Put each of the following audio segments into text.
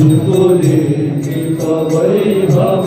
दुर्गोले कृपवैभव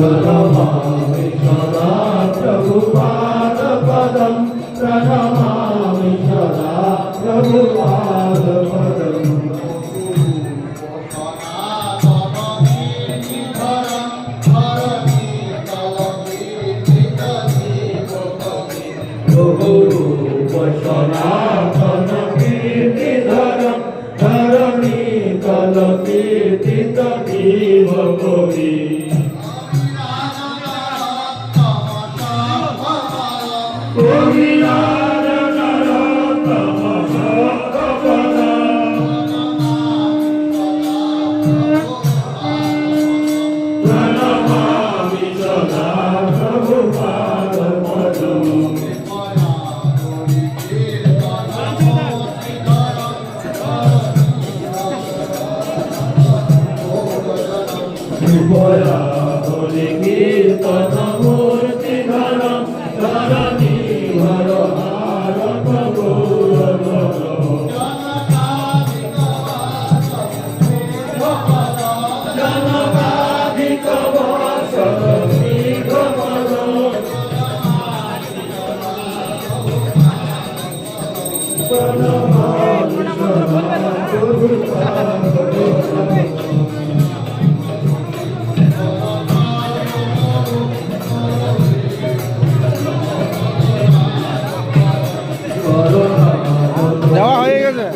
प्रणमामि सदा प्रभुपादपदं प्रणमामि सदा प्रभुपादपदम् সনাতন কীর্তি ধরম ধরণী কল কীর্তি তী ভগবী Namaha Mitana যাওয়া হয়ে গেছে